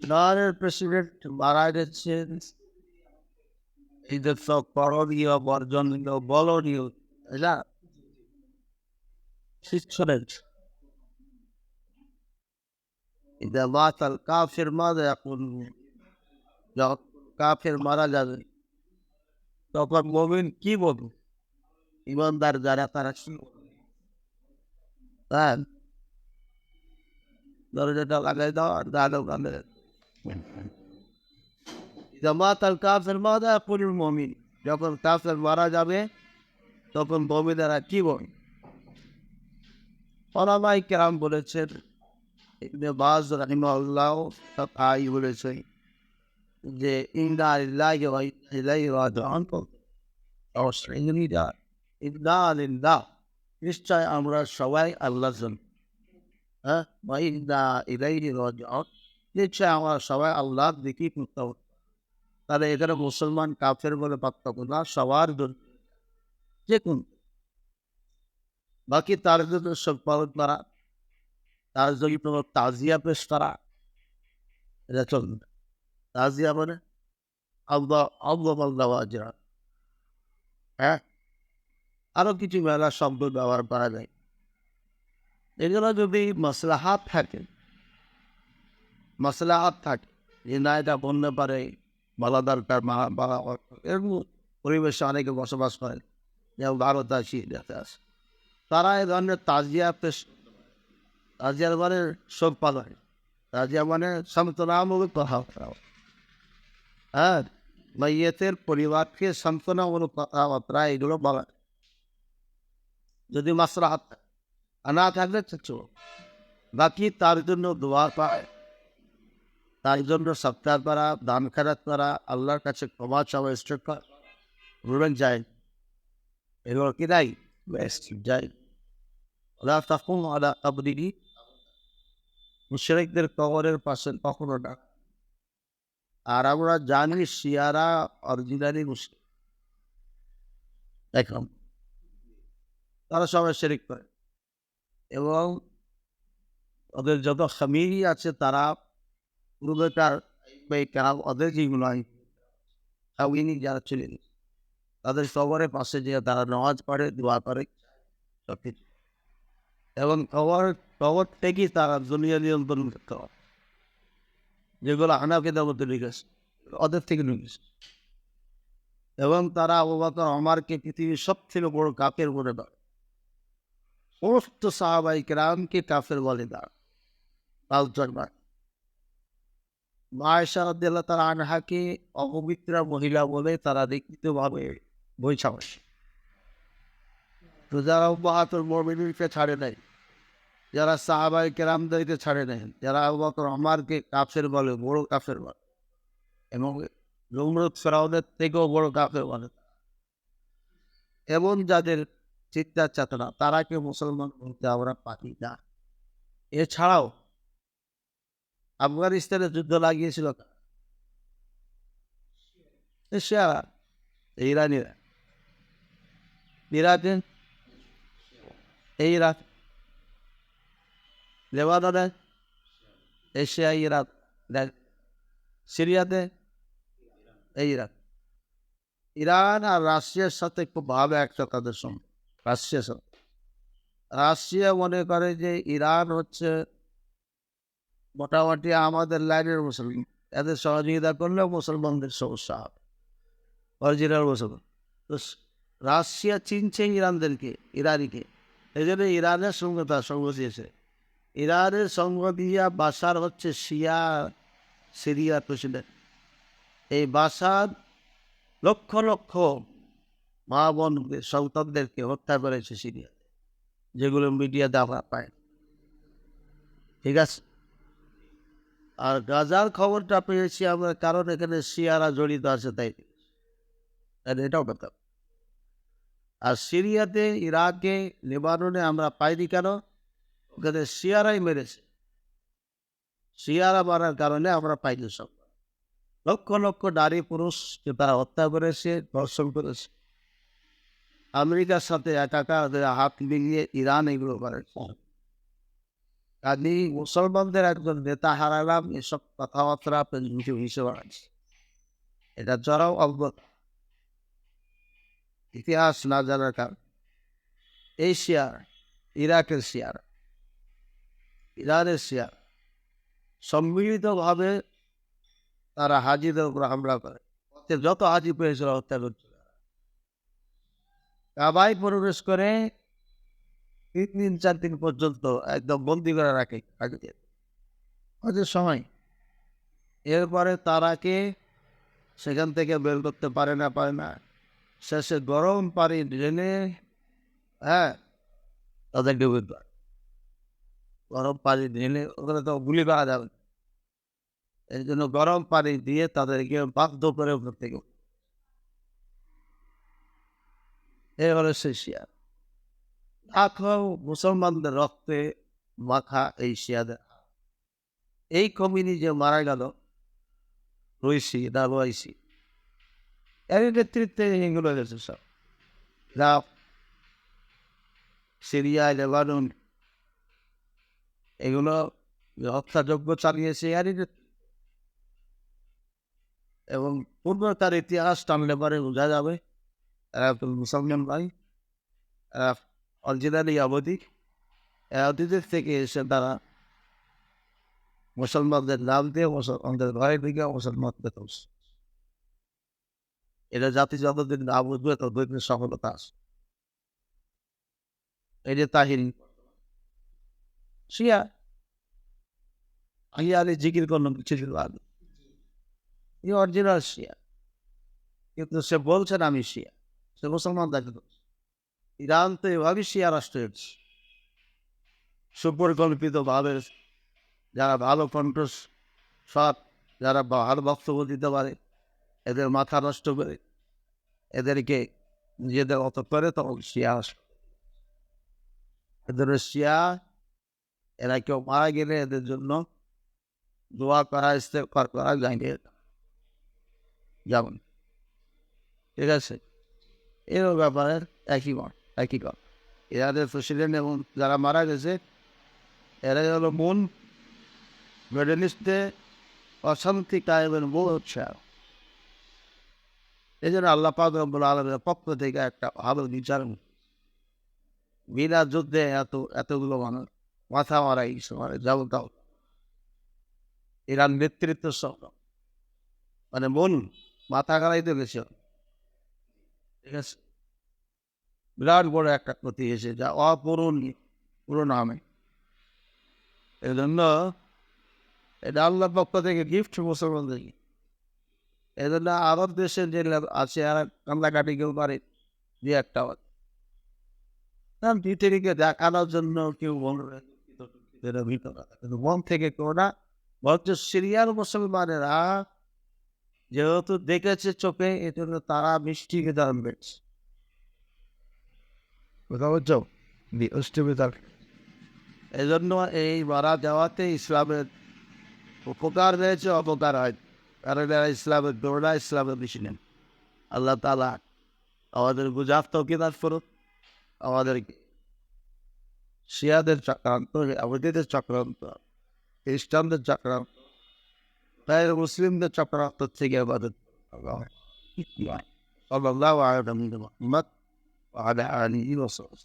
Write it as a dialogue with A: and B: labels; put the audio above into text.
A: ইরানের প্রেসিডেন্ট মারা গেছেন এদের সব করণীয় বর্জনীয় বলনীয় তাই না শিক্ষণের إذا مات الكافر ماذا يقولون যখন কাফের মারা যাবে তখন মমিন কি বলবে ইমানদার যারা তারা কি বলবে? হ্যাঁ দরজাটা লাগাই দাও আর দাঁড়ো কানে জামাত আল কাফের মাদা পুরুল মমিন যখন কাফের মারা যাবে তখন মমিনেরা কি বলবে ওলামাই কেরাম বলেছেন, ইবনে বাজ রাহিমাহুল্লাহ তাই বলেছেন যে, ইন্না লিল্লাহি ওয়া ইন্না ইলাইহি রাজিউন অবশ্যই ইন্না ইন্না লিল্লাহ নিশ্চয় আমরা সবাই আল্লাহর জন্য হ্যাঁ? ওয়া ইন্না ইলাইহি রাজিউন নিশ্চয় আমরা সবাই আল্লাহর দিকেই প্রত্যাবর্তন তাহলে এখানে মুসলমান কাফের বলে পার্থক্য না সবার জন্য যে কোন। বাকি তার জন্য সব পালন করা তার জন্য তাজিয়া পেশ করা এটা চলবে। তাজিয়া মানে আল্লাহ আল্লাহ আল্লাহ হ্যাঁ? আরও কিছু মেলা শব্দ ব্যবহার করা যায়। এগুলো যদি মশলাহাত থাকে মশলাহাত থাকে যে না এটা বলতে পারে বলা দরকার বলা এরকম পরিবেশে অনেকে বসবাস করে, যেমন ভারত আছে ইন্ডিয়াতে আছে। তারা এই ধরনের তাজিয়া পেশ, তাজিয়া মানে পালন তাজিয়া মানে সান্ত্বনামূলক কথা হ্যাঁ। মাইয়েতের পরিবারকে সান্ত্বনামূলক কথাবার্তা এগুলো বলা যদি মাসরা হাত না থাকলে বাকি তার জন্য দোয়া পায়। তার জন্য সপ্তাহ করা, দান খারাপ করা, আল্লাহর কাছে ক্ষমা চাওয়া করা রুবেন যায় এগুলো কি নাই বেস্ট যাই। ওলা তখন আলা আবদিনি মুশরিকদের কবরের পাশে কখনো না। আর আমরা জানি শিয়ারা অরিজিনালি মুসলিম এখন তারা সবাই শেরিক করে। এবং ওদের যত খামিরি আছে তারা পূর্বেকার কারাম ওদের যেগুলো খামিনি যারা ছিলেন তাদের কবরের পাশে যে তারা নামাজ পড়ে দোয়া করে সব কিছু এবং কবর কবর থেকেই তারা দুনিয়া নিয়ন্ত্রণ করতে হয় যেগুলো আনাকে দেবতে লিখেছে ওদের থেকে লিখেছে এবং তারা বকর আমারকে পৃথিবীর সব থেকে বড় কাপের বলে দেয় সমস্ত সাহাবাই কেরামকে কাফের বলে দেয় পাঁচজন নয় মায়েশা আদিল্লা তারা আনহাকে অপবিত্রা মহিলা বলে তারা লিখিতভাবে ছাপাস তো যারা বাহাত্তর মমিনকে ছাড়ে নাই। যারা সাহাবাই কেরামদেরকে ছাড়ে নেন যারা আবু বকর আমারকে কাফের বলে, বড় কাফের বলে এবং নমরুদ ফেরাউদের থেকেও বড় কাফের বলে এবং যাদের চিন্তা চেতনা তারাকে মুসলমান বলতে আমরা পারি না। এছাড়াও আফগানিস্তানে যুদ্ধ লাগিয়েছিল কারা? এশিয়ারা ইরানিরা ইরাকে এই ইরাক লেবাননে এশিয়া, ইরাক, দেখ, সিরিয়াতে এই ইরাক ইরান আর রাশিয়ার সাথে খুব ভালো একটা তাদের সম্পর্ক রাশিয়ার সাথে রাশিয়া মনে করে যে ইরান হচ্ছে মোটামুটি আমাদের লাইনের মুসলমান। এদের সহযোগিতা করলেও মুসলমানদের সমস্যা হবে। অরিজিনাল মুসলমান। তো রাশিয়া চিনছে ইরানদেরকে, ইরানিকে। এই জন্য ইরানের সঙ্গে তার সঙ্গ দিয়েছে। ইরানের সঙ্গ দিয়া বাসার হচ্ছে শিয়া সিরিয়া প্রেসিডেন্ট। এই বাসার লক্ষ লক্ষ মা বোন সন্তানদেরকে হত্যা করেছে সিরিয়াতে, যেগুলো মিডিয়াতে আমরা পাই ঠিক আছে? আর গাজার খবরটা পেয়েছি আমরা, কারণ এখানে শিয়ারা জড়িত আছে, তাই এটাও কথা আর সিরিয়াতে, ইরাকে, লেবাননে আমরা পাইনি কেন? ওখানে শিয়ারাই মেরেছে। শিয়ারা মারার কারণে আমরা পাইনি সব। লক্ষ লক্ষ নারী পুরুষকে তারা হত্যা করেছে, ধর্ষণ করেছে। আমেরিকার সাথে একাকার হাত মিলিয়ে ইরান এগুলো করে কাজী মুসলমানদের একজন নেতা হারালাম, এসব কথাবার্তা মুখে ভেসে বেড়াচ্ছে এটা চড়াও অজ্ঞত ইতিহাস না জানার কারণ। এই শিয়ার ইরাকের শিয়ার, ইরানের শিয়ার, সম্মিলিতভাবে তারা হাজিদের উপর হামলা করে। যত হাজি পেয়েছিল হত্যা করছিল কাবাই প্রবেশ করে তিন দিন, চার দিন পর্যন্ত একদম বন্দি করে রাখে হজের সময়। এরপরে তারাকে সেখান থেকে বের করতে পারে না পারে না। শেষে গরম পানি ঢেলে হ্যাঁ তাদেরকে বের করে গরম পানি ঢেলে, ওখানে তো গুলি করা যাবে। এই জন্য গরম পানি দিয়ে তাদেরকে বাধ্য করে ওখান থেকে। এ হলো শিয়া লাখো মুসলমানদের রক্তে মাখা এই শিয়াদের এই কমিনি যে মারা গেল রয়েছি এর নেতৃত্বে এগুলো গেছে সব যা সিরিয়া, লেবানন, এগুলো হত্যাযজ্ঞ চালিয়েছে এরই। এবং পূর্ব তার ইতিহাস টানলে পরে বোঝা যাবে মুসলমান ভাই অরিজিনালি অবধি অতীতের থেকে এসে তারা মুসলমানদের নাম দিয়ে মুসলমানদের ঘরে দিকে মুসলমানদের এটা জাতি যতদিন না বুঝবে ততদিন সফলতা আসে এই যে তাহিরি, শিয়া আলিয়ারে জিকির করল কিছু আগে। এই অরিজিনাল শিয়া। কিন্তু সে বলছেন আমি শিয়া। সে মুসলমান করছে ইরান তো এভাবে শিয়া রাষ্ট্র হচ্ছে সুপরিকল্পিত ভাবে যারা ভালো কণ্ঠস সৎ, যারা ভালো বক্তব্য দিতে পারে, এদের মাথা নষ্ট করে এদেরকে নিজেদের অত করে তখন শিয়া। এদের শিয়া, এরা কেউ মারা গেলে এদের জন্য দোয়া করা ইস্তেফার করা যায়নি। যেমন, ঠিক আছে? এর ব্যাপারে একই মত। একই কথা। এরাদের প্রেসিডেন্ট এবং যারা মারা গেছে এরা হলো মূল মিডল অশান্তি কায়েমের মূল হচ্ছে এই জন্য আল্লাহ পাক আলমের পক্ষ থেকে একটা ভালো বিচার বিনা যুদ্ধে এত, এতগুলো মানুষ মাথা মারা গেছে মানে যাব তাও ইরান নেতৃত্ব সহ মানে মন মাথা খারাইতে গেছে ঠিক আছে? বিরাট বড় একটা ক্ষতি এসে যা অপূরণীয় পুরনো আমি এই জন্য এটা আল্লাহর পক্ষ থেকে গিফট মুসলমানদেরকে। এই জন্য আরব দেশের যে আছে, আর কান্দাকাটি কেউ পারে যে একটা পৃথিবীকে দেখানোর জন্য কেউ বলবে মন থেকে কেউ না, বরঞ্চ সিরিয়ার মুসলমানেরা যেহেতু দেখেছে চোখে এই জন্য তারা মিষ্টি খেতে আনবে কথা বলছো অষ্টমিতার এই জন্য এই মারা যাওয়াতে ইসলামের উপকার রয়েছে অপকার হয় কারণ এরা ইসলামের দৌড়া ইসলামের বেশি নেন আল্লাহ তালা আমাদের গুজাফ তকিদার করুন আমাদের শিয়াদের চক্রান্ত আবুদিদের চক্রান্ত খ্রিস্টানদের চক্রান্ত তাই মুসলিমদের চক্রান্ত থেকে আমাদের আল্লাহ। আলহামদুলিল্লাহ وعلى آله وصحبه